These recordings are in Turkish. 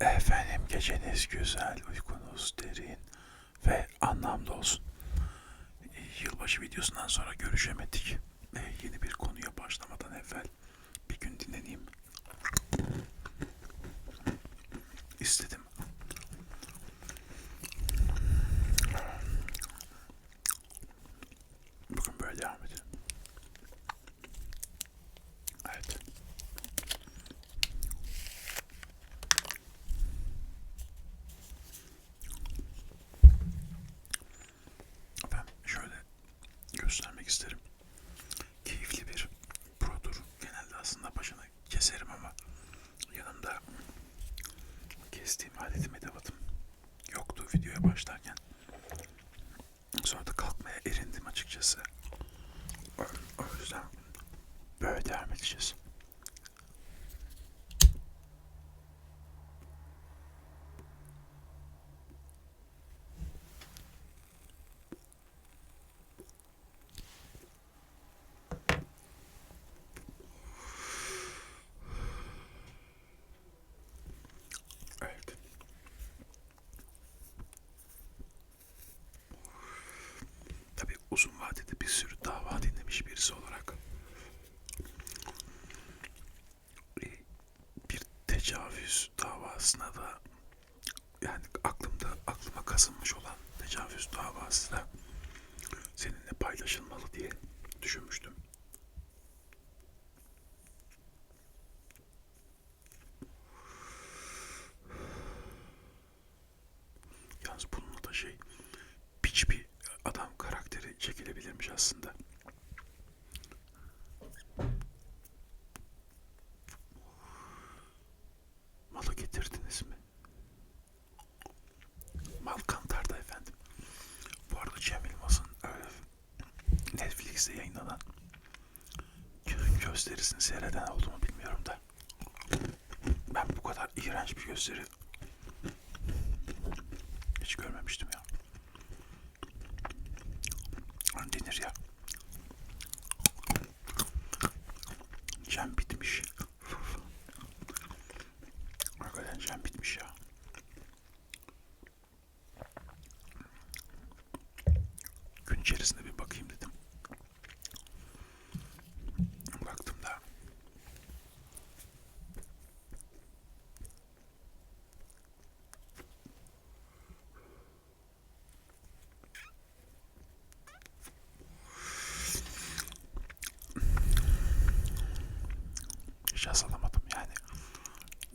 Efendim geceniz güzel, uykunuz derin ve anlamlı olsun. Yılbaşı videosundan sonra görüşemedik. Ee, Yeni bir konuya başlamadan evvel göstermek isterim. Keyifli bir produr. Genelde aslında başını keserim ama yanımda kestiğim aletim edevatım yoktu videoya başlarken. Sonra da kalkmaya erindim açıkçası. O, o yüzden böyle devam edeceğiz. Evet. Tabii uzun vadede bir sürü dava dinlemiş birisi olarak e, bir tecavüz davasına da yani aklımda aklıma kazınmış olan tecavüz davası da seninle paylaşılmalı diye düşünmüştüm. Yalnız bununla da şey piç bir adam karakteri çekilebilirmiş aslında. Malı getirdiniz mi? Mal kantarda efendim. Bu arada Cem Yılmaz'ın e, Netflix'te yayınlanan gösterisini seyreden oldu mu bilmiyorum da. Ben bu kadar iğrenç bir gösteri hiç görmemiştim ya. Hani denir ya. Cem bitmiş. Hakikaten cem bitmiş ya. Gün içerisinde bir bakayım dedim. Baktım da hiç haz alamadım yani.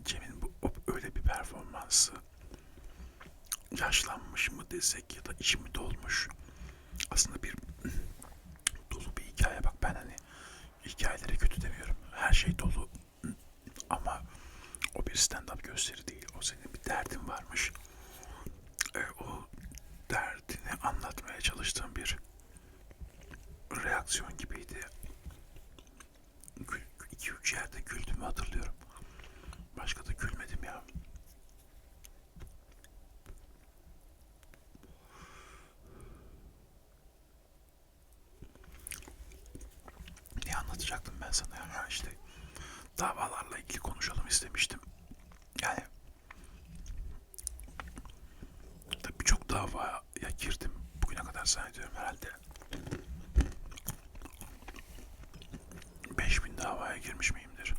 Cem'in bu o- öyle bir performansı yaşlanmış mı desek ya da mi dolmuş. Aslında bir dolu bir hikaye bak ben hani hikayelere kötü demiyorum. Her şey dolu ama o bir stand-up gösteri değil. O senin bir derdin varmış. E, o derdini anlatmaya çalıştığın bir reaksiyon gibiydi. Gül, iki üç yerde güldüğümü hatırlıyorum. Başka da gülmedim ya. Ne anlatacaktım ben sana ya? Ha işte davalarla ilgili konuşalım istemiştim. Yani tabii birçok davaya girdim. Bugüne kadar zannediyorum herhalde 5000 davaya girmiş miyimdir?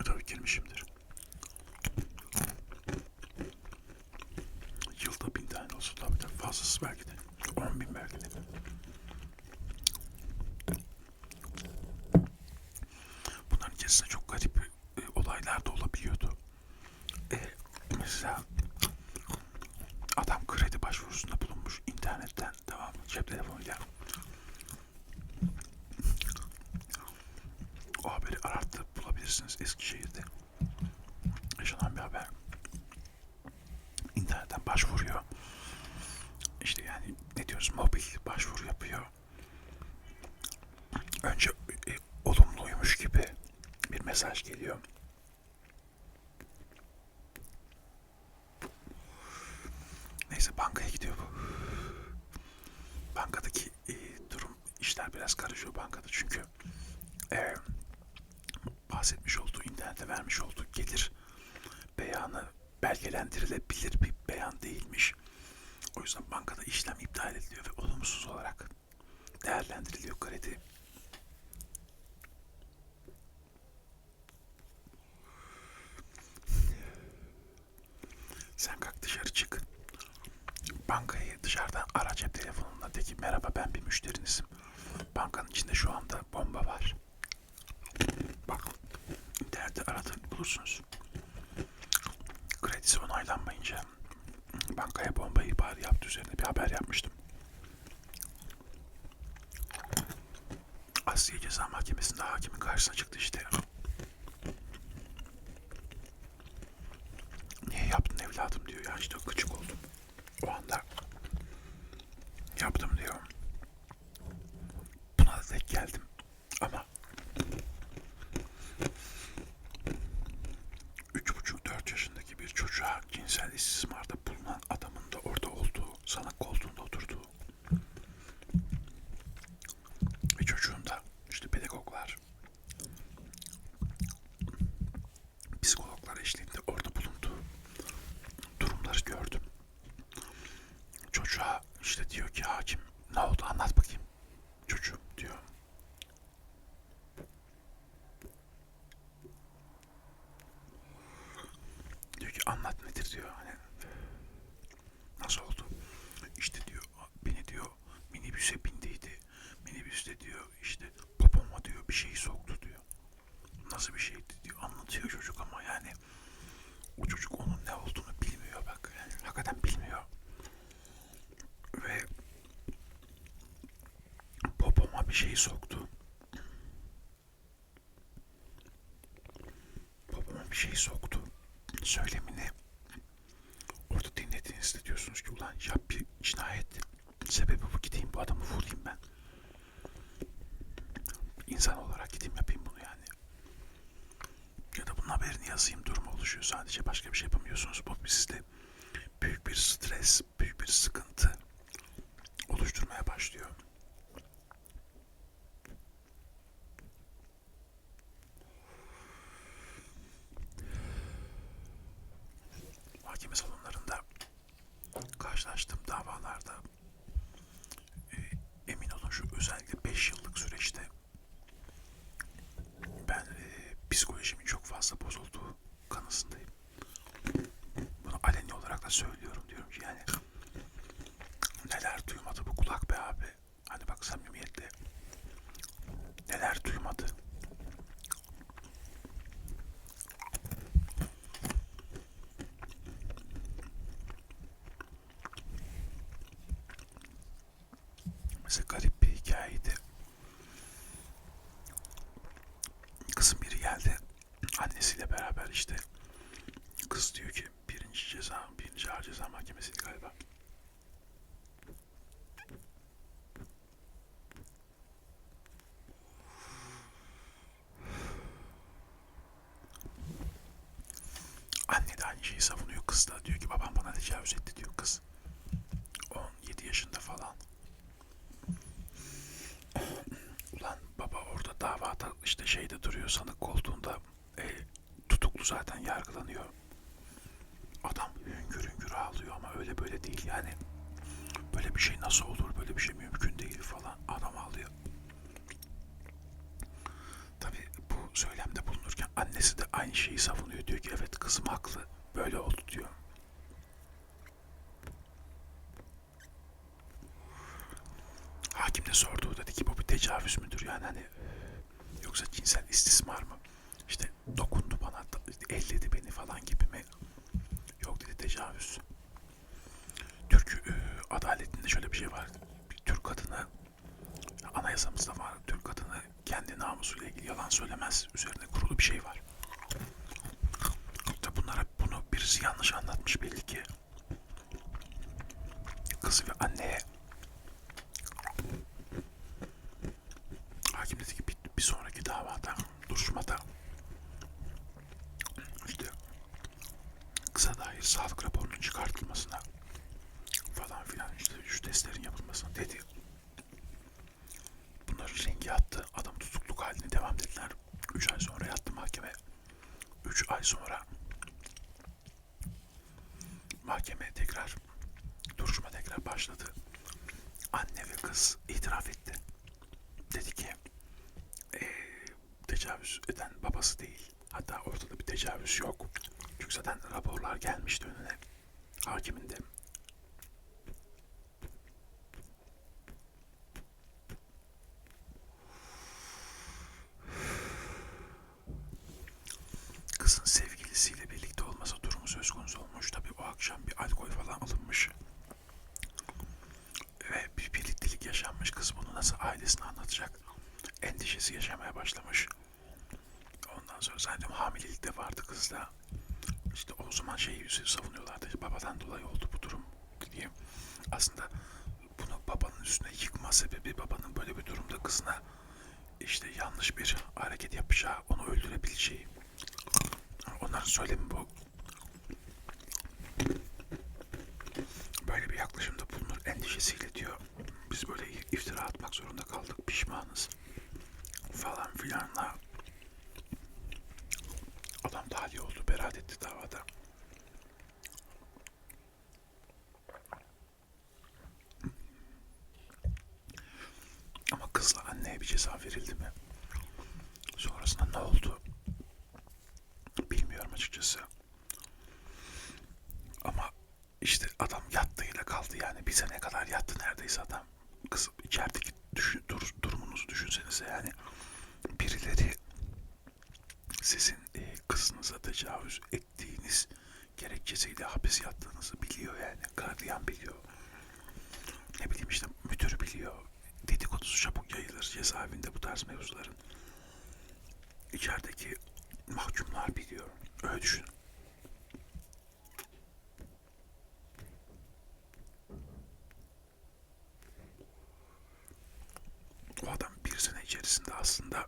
E, Tabii girmişimdir. Yılda bin tane olsun tabii tabii fazlası belki de. 10 bin belki de. Bunların içerisinde çok garip e, olaylar da olabiliyordu. E, mesela adam kredi başvurusunda bulunmuş internetten tamam mı cep telefonuyla. O haberi arattı bulabilirsiniz Eskişehir'de. Yaşanan bir haber. İnternetten başvuruyor. İşte yani ne diyoruz mobil başvuru yapıyor. Önce e, olumluymuş gibi bir mesaj geliyor. Neyse bankaya gidiyor bu. Bankadaki e, durum işler biraz karışıyor bankada çünkü e, bahsetmiş olduğu internete vermiş olduğu gelir belgelendirilebilir bir beyan değilmiş. O yüzden bankada işlem iptal ediliyor ve olumsuz olarak değerlendiriliyor kredi. Sen kalk dışarı çık. Bankayı dışarıdan ara cep telefonunla de ki merhaba ben bir müşterinizim. Bankanın içinde şu anda bomba var. Bak internette aradın bulursunuz. Kredisi onaylanmayınca bankaya bomba ihbarı yaptı üzerine bir haber yapmıştım. Asliye Ceza Mahkemesi'nde hakimin karşısına çıktı işte. Niye yaptın evladım diyor ya işte gıcık oldum. O anda yaptım diyor. Buna da tek geldim. Ama üç buçuk dört yaşındaki bir çocuğa cinsel istismarda bulunan adamın da orada sanık koltuğunda oturduğu ve çocuğun da işte pedagoglar, psikologlar eşliğinde orada bulunduğu durumları gördüm. Çocuğa işte diyor ki hakim ne oldu anlat bakayım çocuğum diyor. Diyor ki anlat nedir diyor hani nasıl oldu? İşte diyor beni diyor minibüse bindiydi. Minibüste diyor işte popoma diyor bir şey soktu diyor. Nasıl bir şeydi diyor anlatıyor çocuk ama yani o çocuk onun ne olduğunu bilmiyor bak. Yani hakikaten bilmiyor. Ve popoma bir şey soktu. Popoma bir şey soktu. Söylemini orada dinlediğinizde diyorsunuz ki ulan ya bir cinayet sebebi bu gideyim bu adamı vurayım ben. İnsan olarak gideyim yapayım bunu yani. Ya da bunun haberini yazayım durumu oluşuyor. Sadece başka bir şey yapamıyorsunuz. Bu sizde büyük bir stres, büyük bir sıkıntı oluşturmaya başlıyor. Mahkeme salonlarında karşılaştığım davalarda e, emin olun şu özellikle 5 yıllık süreçte ben e, psikolojimin çok fazla bozulduğu kanısındayım. Bunu aleni olarak da söylüyorum diyorum ki yani neler duymadı bu kulak be abi. Hani bak samimiyetle neler duymadı. Mesela garip bir hikayeydi. Kızın biri geldi. Annesiyle beraber işte kız diyor ki birinci ceza, birinci ağır ceza mahkemesiydi galiba. Anne de aynı şeyi savunuyor. Kız da diyor ki babam bana tecavüz etti diyor kız. 17 yaşında falan. Ulan baba orada davada işte şeyde duruyor sanık koltuğunda e, tutuklu zaten yargılanıyor. Adam hüngür hüngür ağlıyor ama öyle böyle değil yani. Böyle bir şey nasıl olur böyle bir şey mümkün değil falan adam ağlıyor. Tabi bu söylemde bulunurken annesi de aynı şeyi savunuyor. Diyor ki evet kızım haklı böyle oldu diyor. Hakim de sordu dedi ki bu bir tecavüz müdür yani hani yoksa cinsel istismar mı? İşte dokundu bana, elledi beni falan gibi mi? Yok dedi tecavüz. Türk e, adaletinde şöyle bir şey var. Bir Türk kadını anayasamızda var. Türk kadını kendi namusuyla ilgili yalan söylemez. Üzerine kurulu bir şey var. İşte bunlara bunu birisi yanlış anlatmış belli ki. Kızı ve anneye Hakim dedi ki bir, bir sonraki davada, duruşmada işte kısa dair sağlık raporunun çıkartılmasına falan filan işte şu testlerin yapılmasına dedi. Bunların rengi attı. Adam tutukluk haline devam dediler. 3 ay sonra mahkeme. 3 ay sonra mahkeme tekrar duruşma tekrar başladı. Anne ve kız itiraf etti. Dedi ki eee, tecavüz eden babası değil. Hatta ortada bir tecavüz yok. Çünkü zaten raporlar gelmişti önüne. Hakimin de kızın sevgilisiyle birlikte olması durumu söz konusu olmuş. Tabii o akşam bir alkol falan alınmış. Ve bir birliktelik yaşanmış. Kız bunu nasıl ailesine anlatacak? Endişesi yaşamaya başlamış. Ondan sonra zaten hamilelik de vardı kızda. İşte o zaman şeyi savunuyorlardı. Babadan dolayı oldu bu durum diye. Aslında bunu babanın üstüne yıkma sebebi babanın böyle bir durumda kızına işte yanlış bir hareket yapacağı, onu öldürebileceği. Onların söylemi bu. Böyle bir yaklaşımda bulunur endişesiyle diyor. Biz böyle iftira atmak zorunda kaldık, pişmanız falan filanla. Adam tahliye oldu, beraat etti davada. Ama kızla anneye bir ceza verildi mi? Sonrasında ne oldu? Bilmiyorum açıkçası. Ama işte adam yattığıyla kaldı yani bir sene kadar yattı neredeyse adam. Kız içerideki düşün, dur, durumunuzu düşünsenize yani birileri sizin e, kızınıza tecavüz ettiğiniz gerekçesiyle hapis yattığınızı biliyor yani. Gardiyan biliyor. Ne bileyim işte müdür biliyor. Dedikodusu çabuk yayılır cezaevinde bu tarz mevzuların. İçerideki mahkumlar biliyor. Öyle düşün. O adam bir sene içerisinde aslında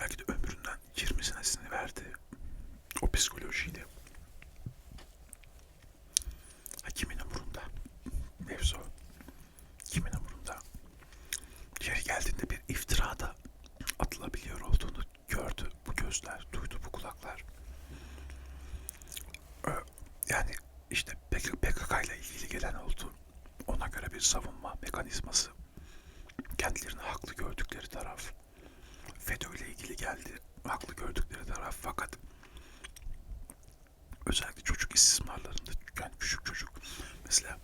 belki de ömründen 20 senesini verdi. O psikolojiydi. Ha, kimin umurunda? Mevzu. Kimin umurunda? Yeri geldiğinde bir iftirada atılabiliyor olduğunu gördü bu gözler, duydu bu kulaklar. Yani işte PKK ile ilgili gelen oldu. Ona göre bir savunma mekanizması. Kendilerini haklı gördükleri taraf. FETÖ ile ilgili geldi. Haklı gördükleri taraf fakat özellikle çocuk istismarlarında yani küçük çocuk mesela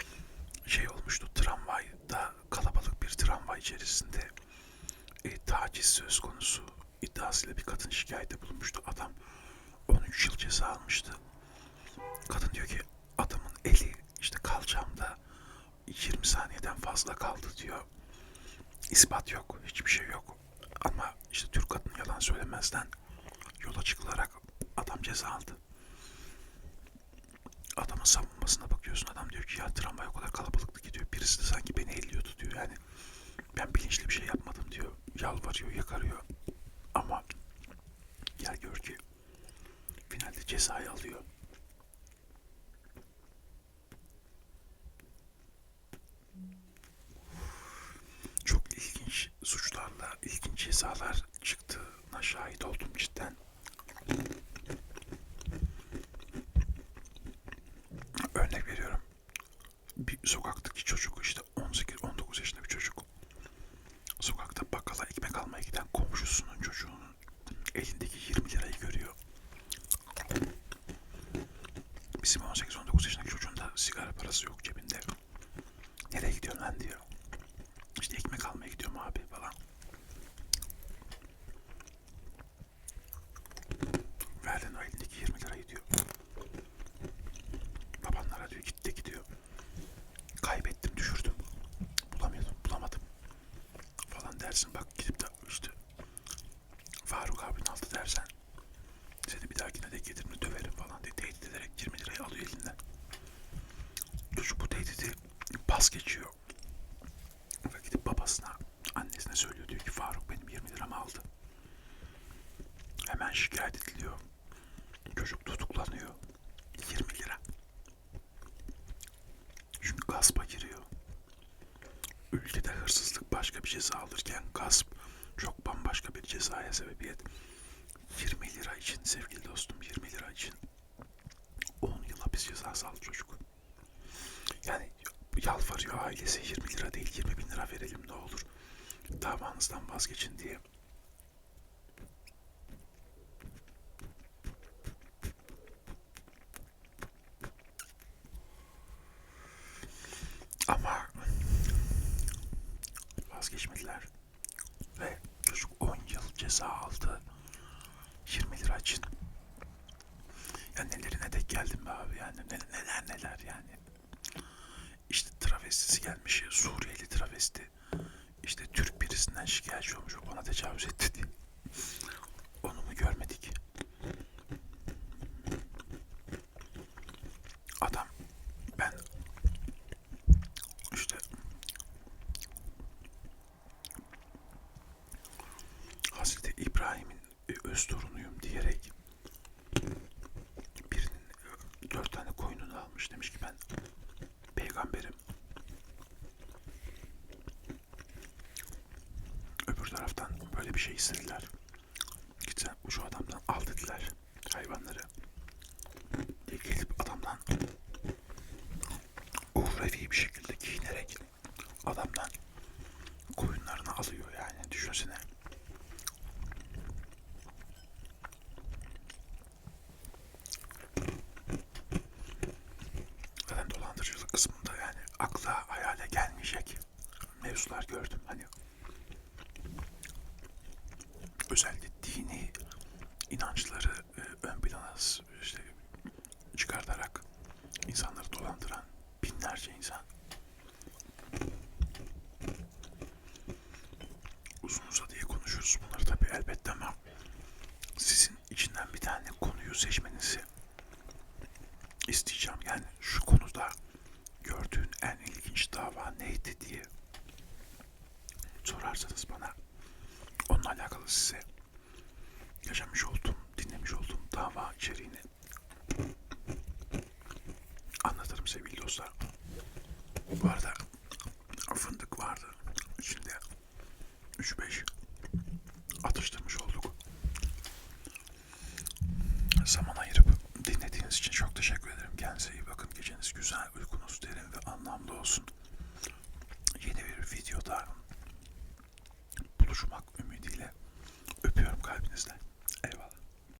şey olmuştu tramvayda kalabalık bir tramvay içerisinde e, taciz söz konusu iddiasıyla bir kadın şikayette bulunmuştu. Adam 13 yıl ceza almıştı. Kadın diyor ki adamın eli işte kalçamda 20 saniyeden fazla kaldı diyor. İspat yok, hiçbir şey yok. Ama işte Türk kadın yalan söylemezden yola çıkılarak adam ceza aldı. Adamın savunmasına bakıyorsun. Adam diyor ki ya tramvay o kadar kalabalıktı ki diyor. Birisi de sanki beni elliyordu diyor. Yani ben bilinçli bir şey yapmadım diyor. Yalvarıyor, yakarıyor. Ama gel gör ki finalde cezayı alıyor. Dersin bak gidip de işte Faruk abinin altı dersen seni bir dahakine de getirini döverim falan diye tehdit ederek 20 lirayı alıyor elinden. Çocuk bu tehdidi pas geçiyor. Ve gidip babasına, annesine söylüyor. Diyor ki Faruk benim 20 liramı aldı. Hemen şikayet ediliyor. Çocuk tutuklanıyor. 20 lira. Çünkü gaspa giriyor. Ülkede hırsızlık başka bir ceza alırken gasp çok bambaşka bir cezaya sebebiyet. 20 lira için sevgili dostum 20 lira için 10 yıl hapis cezası aldı çocuk. hayatınızdan vazgeçin diye. Ama vazgeçmediler. Ve çocuk 10 yıl ceza aldı. 20 lira için. Ya nelerine de geldim be abi yani. Ne- Neler neler yani. İşte travestisi gelmiş. Suriyeli travesti. İşte Türk birisinden şikayetçi olmuş. o Bana tecavüz etti diye. Onu mu görmedik? Adam ben işte Hazreti İbrahim'in e, öz torunuyum diyerek birinin e, dört tane koyununu almış demiş ki ben peygamberim. Öbür taraftan böyle bir şey istediler. Git sen şu adamdan al dediler hayvanları. Diye gelip adamdan uhrevi bir şekilde mevzular gördüm. Hani özellikle dini inançları e, ön plana işte çıkartarak insanları dolandıran binlerce insan. Uzun uzadıya konuşuruz bunları tabi elbette ama sizin içinden bir tane konuyu seçmenizi isteyeceğim. Yani şu konuda gördüğün en ilginç dava neydi sorarsanız bana onunla alakalı size yaşamış olduğum, dinlemiş olduğum dava içeriğini anlatırım sevgili dostlar. Bu arada fındık vardı. İçinde 3-5 atıştırmış olduk. Zaman ayırıp dinlediğiniz için çok teşekkür ederim. Kendinize iyi bakın. Geceniz güzel, uykunuz derin ve anlamlı olsun.